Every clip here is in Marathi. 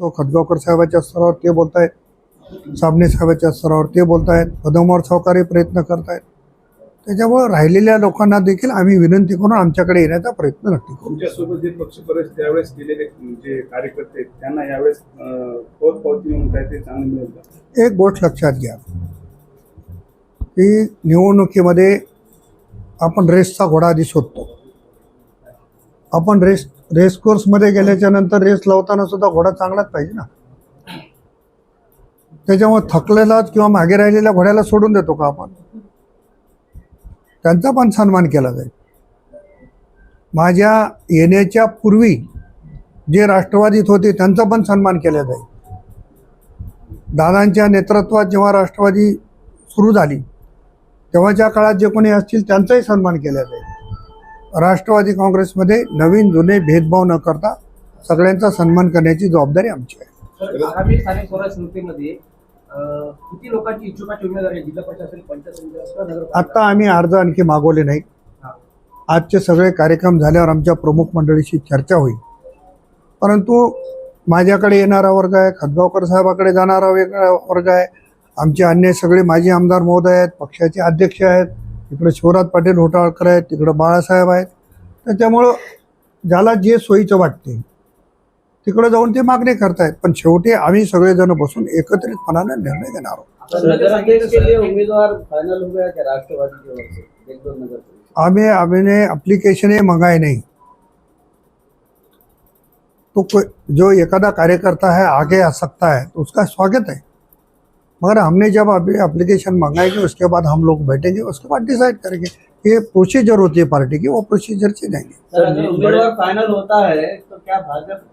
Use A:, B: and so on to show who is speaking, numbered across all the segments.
A: तो खतगावकर साहेबाच्या स्तरावर ते बोलतायत. साबणे साहेबाच्या स्तरावर ते बोलतायत. पदमावर सावकारी प्रयत्न करतायत. त्याच्यामुळे राहिलेल्या लोकांना देखील आम्ही विनंती करून आमच्याकडे येण्याचा प्रयत्न नक्की करू.
B: तुमच्यासोबत जे त्यावेळेस केलेले जे कार्यकर्ते आहेत, त्यांना यावेळेस पावती म्हणून काय ते चांगलं मिळेल
A: एक गोष्ट लक्षात घ्या. की निवडणुकीमध्ये आपण रेसचा घोडा आधी शोधतो. आपण रेस रेस कोर्समध्ये गेल्याच्यानंतर रेस लावताना सुद्धा घोडा चांगलाच पाहिजे ना. त्याच्यामुळे थकलेलाच किंवा मागे राहिलेल्या घोड्याला सोडून देतो का आपण? त्यांचा पण सन्मान केला जाईल. माझ्या येण्याच्या पूर्वी जे राष्ट्रवादीत होते त्यांचा पण सन्मान केला जाईल. दादांच्या नेतृत्वात जेव्हा राष्ट्रवादी सुरू झाली तेव्हाच्या काळात जे कोणी असतील त्यांचाही सन्मान केला जाईल. राष्ट्रवादी काँग्रेसमध्ये नवीन जुने भेदभाव न करता सगळ्यांचा सन्मान करण्याची जबाबदारी आमची आहे
C: तर आगामी स्थानिक स्वराज्य संस्थेमध्ये अं, किती लोकांची इच्छुकाची उमेदवारी आहे? जिल्हा प्रशासन पंचायत समिती असं नगरपालिका?
A: आत्ता आम्ही अर्ज आणखी मागवले नाहीत
C: हा.
A: आजचे सगळे कार्यक्रम झाल्यावर आमच्या प्रमुख मंडळीशी चर्चा होईल परंतु माझ्याकडे येणारा वर्ग आहे खतगावकर साहेबाकडे जाणारा वेगळा वर्ग आहे आमचे अन्य सगळे माजी आमदार महोदय आहेत पक्षाचे अध्यक्ष आहेत इकडे शिवराज पाटील होटाळकर आहेत तिकडं बाळासाहेब आहेत. त्याच्यामुळं ज्याला जे सोयीचं वाटते तिकडं जाऊन ते मागणी करतायत. पण शेवटी आम्ही सगळेजण बसून एकत्रितपणाने निर्णय घेणार आहोत.
D: हो
A: हमें हमने एप्लीकेशन ही मंगाए नहीं. तो जो एखादा कार्यकर्ता है आगे आ सकता है तो उसका स्वागत है. मगर हमने जब अभी एप्लीकेशन मंगाएँगे उसके बाद हम लोग बैठेंगे उसके बाद डिसाइड करेंगे ये प्रोसीजर होती है पार्टी की वो प्रोसीजर से जाएँगे।
D: उम्मीदवार फाइनल होता है तो क्या भाजपा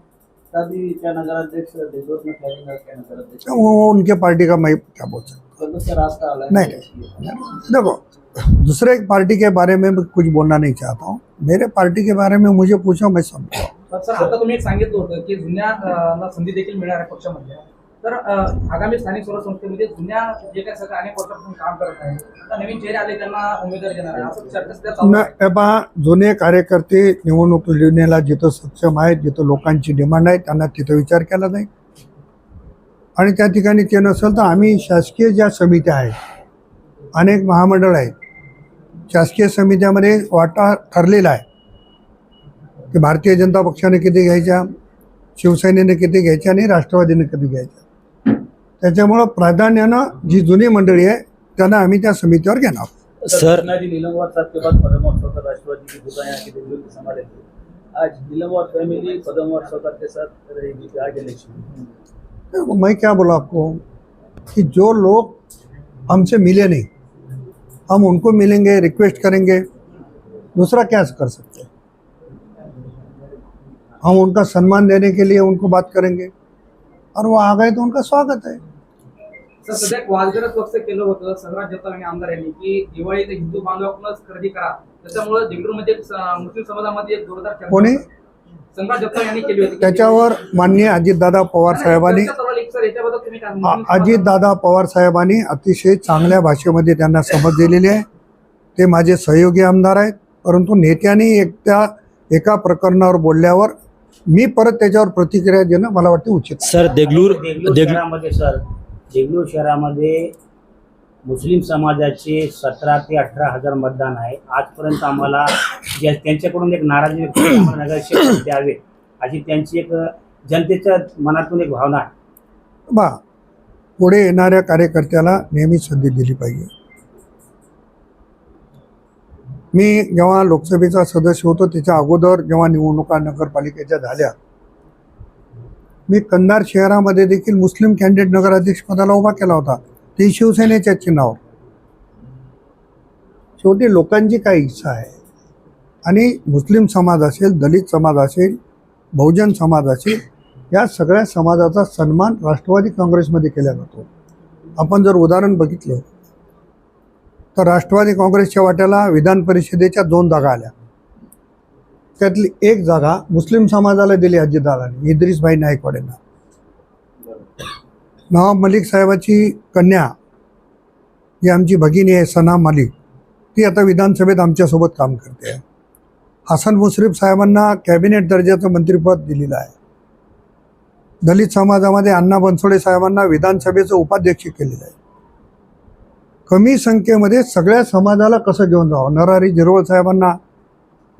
A: तो वो उनके पार्टी का मैं क्या बोल सकता
D: रास्ता अलग
A: नहीं नहीं। देखो दूसरे पार्टी के बारे में मैं कुछ बोलना नहीं चाहता हूँ। मेरे पार्टी के बारे में मुझे पूछो मैं समझाऊँ
C: पण सर आता तुम्ही एक सांगितलं होतं की जुन्या संधी देखील मिळणार आहे पक्षामध्ये. तर आगामी स्थानिक स्वराज्य संस्थेमध्ये जुन्या जे काही सगळं अनेक वर्षापासून काम करत आहे आता नवीन चेहरे आले त्यांना देणार आहे. असं चर्चा
A: पहा जुने कार्यकर्ते निवडणूक लिहिण्याला जिथं सक्षम आहेत जिथं लोकांची डिमांड आहे त्यांना तिथं विचार केला नाही. आणि त्या ठिकाणी ते नसेल तर आम्ही शासकीय ज्या समित्या आहेत अनेक महामंडळ आहेत शासकीय समित्यामध्ये वाटा ठरलेला आहे. की भारतीय जनता पक्षाने किती घ्यायच्या शिवसेनेने किती घ्यायच्या आणि राष्ट्रवादीने किती घ्यायच्या. त्याच्यामुळं प्राधान्यानं जी जुनी मंडळी आहे त्यांना आम्ही त्या समितीवर घेणार.
D: सर जी नीलमवार साहब के बाद पदमवार सरकार राष्ट्रवादी की भूमिका यहाँ की दिल्ली की संभाले आज नीलमवार फैमिली पदमवार सरकार के साथ रहेगी आज इलेक्शन
A: मैं क्या बोला आपको? कि जो लोग हमसे मिले नहीं हम उनको मिलेंगे रिक्वेस्ट करेंगे दूसरा क्या कर सकते हैं? हम उनका सम्मान देने के लिए उनको बात करेंगे। और वो आ गए तो उनका स्वागत है।
C: सध्या वादग्रस्त वक्तव्य केलं होतं संग्राम जगताप यांनी आमदार यांनी की दिवाळी ते हिंदू बांधवाकडूनच खरेदी करा. त्याच्यामुळे स- मुस्लिम समाजामध्ये एक जोरदार
A: कोणी?
C: संग्राम जगताप यांनी केली होती.
A: त्याच्यावर माननीय अजितदादा पवार साहेबांनी अजितदादा पवार साहेबांनी अतिशय चांगल्या भाषेमध्ये त्यांना समज दिलेली आहे. ते माझे सहयोगी आमदार आहेत. परंतु नेत्यांनी एकट्या एका प्रकरणावर बोलल्यावर मी परत त्याच्यावर प्रतिक्रिया देणं मला वाटते उचित आहे.
E: Sir Degloor
F: Degloor sir. Deglur शहरामध्ये मुस्लिम समाजाचे सतरा ते अठरा हजार मतदान आहे. आजपर्यंत आम्हाला ज्या त्यांच्याकडून एक नाराजी व्यक्त नगरसेवक द्यावे अशी त्यांची एक जनतेच्या मनातून एक भावना आहे.
A: बा पुढे येणाऱ्या कार्यकर्त्याला नेहमी संधी दिली पाहिजे. मी जेव्हा लोकसभेचा सदस्य होतो त्याच्या अगोदर जेव्हा निवडणुका नगरपालिकेच्या झाल्या मी कंधार शहरामध्ये देखील मुस्लिम कॅन्डिडेट नगराध्यक्ष पदाला उभा केला होता. ते शिवसेनेच्या चिन्हावर. शेवटी लोकांची काय इच्छा आहे? आणि मुस्लिम समाज असेल दलित समाज असेल बहुजन समाज असेल या सगळ्या समाजाचा सन्मान राष्ट्रवादी काँग्रेसमध्ये केला जातो. आपण जर उदाहरण बघितलं तर राष्ट्रवादी काँग्रेसच्या वाट्याला विधान परिषदेच्या दोन जागा आल्या. त्यातली एक जागा मुस्लिम समाजाला दिली अजितदादांनी इद्रिसभाई नायकवाड यांना नवाब मलिक साहेबाची कन्या जी आमची भगिनी आहे सना मलिक. ती आता विधानसभेत आमच्यासोबत काम करते आहे. हसन मुश्रीफ साहेबांना कॅबिनेट दर्जाचं मंत्रिपद दिलेलं आहे. दलित समाजामध्ये अण्णा बनसोडे साहेबांना विधानसभेचं उपाध्यक्ष केलेलं आहे. कमी संख्येमध्ये सगळ्या समाजाला कसं घेऊन जावं? नरारी झिरवळ साहेबांना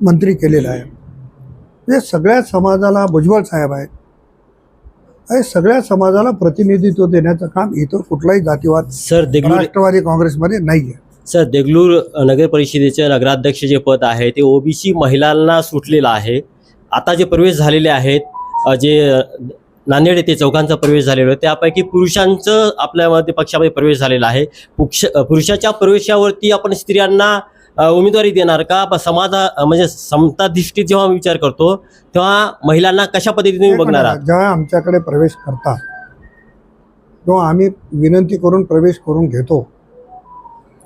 A: मंत्री केलेलं आहे. म्हणजे सगळ्या समाजाला भुजबळ साहेब आहेत. हे सगळ्या समाजाला प्रतिनिधित्व देण्याचं काम इथं कुठलाही जातीवाद
E: सर देगलूर
A: राष्ट्रवादी काँग्रेसमध्ये नाही आहे
E: सर देगलूर नगर परिषदेचे नगराध्यक्ष जे पद आहे ते ओबीसी महिलांना सुटलेलं आहे. आता जे प्रवेश झालेले आहेत जे नांदेड येथे चौकांचा प्रवेश झालेला आहे त्यापैकी पुरुषांचं आपल्यामध्ये पक्षामध्ये प्रवेश झालेला आहे. पुक्ष पुरुषाच्या प्रवेशावरती आपण स्त्रियांना उमेदवारी देणार का? समाजा म्हणजे समता दृष्टीत जेव्हा विचार करतो तेव्हा महिलांना कशा पद्धतीने बघणार आहात?
A: जेव्हा आमच्याकडे प्रवेश करतात तेव्हा आम्ही विनंती करून प्रवेश करून घेतो.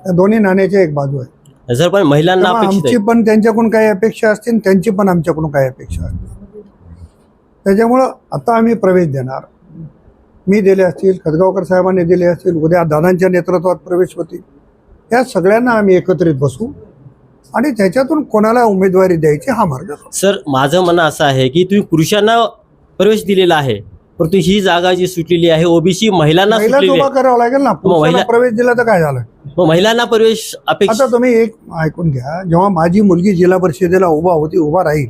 A: त्या दोन्ही नाण्याची एक बाजू आहे.
E: जर पण महिलांना
A: आमची पण त्यांच्याकडून काही अपेक्षा असतील त्यांची पण आमच्याकडून काही अपेक्षा असतील. त्याच्यामुळं आता आम्ही प्रवेश देणार. मी दिले असतील खतगावकर साहेबांनी दिले असतील उद्या दादांच्या नेतृत्वात प्रवेश होतील. या सगळ्यांना आम्ही एकत्रित बसू आणि त्याच्यातून कोणाला उमेदवारी द्यायची हा मार्ग.
E: सर माझं म्हणणं असं आहे की तुम्ही पुरुषांना प्रवेश दिलेला आहे परंतु ही जागा जी सुटलेली आहे ओबीसी महिलांना आहे.
A: करावं लागेल ना?
E: महिला-
A: प्रवेश दिला तर काय झालं?
E: महिलांना प्रवेश
A: आता
E: अपेक्षित
A: तुम्ही एक ऐकून घ्या जेव्हा माझी मुलगी जिल्हा परिषदेला उभा होती उभा राहील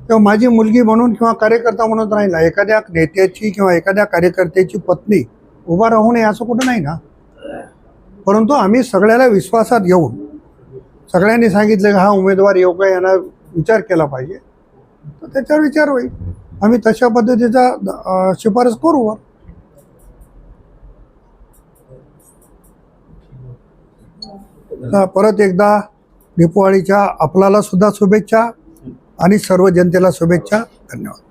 A: तेव्हा माझी मुलगी म्हणून किंवा कार्यकर्ता म्हणून राहील एखाद्या नेत्याची किंवा एखाद्या कार्यकर्त्याची पत्नी उभा राहू नये असं कुठं नाही ना. परंतु आम्ही सगळ्याला विश्वासात घेऊन सगळ्यांनी सांगितलं की हा उमेदवार योग्य आहे, यांना विचार केला पाहिजे. तर त्याच्यावर विचार होईल. आम्ही तशा पद्धतीचा शिफारस करू वर. परत एकदा दीपावळीच्या आपल्याला सुद्धा शुभेच्छा आणि सर्व जनतेला शुभेच्छा. धन्यवाद.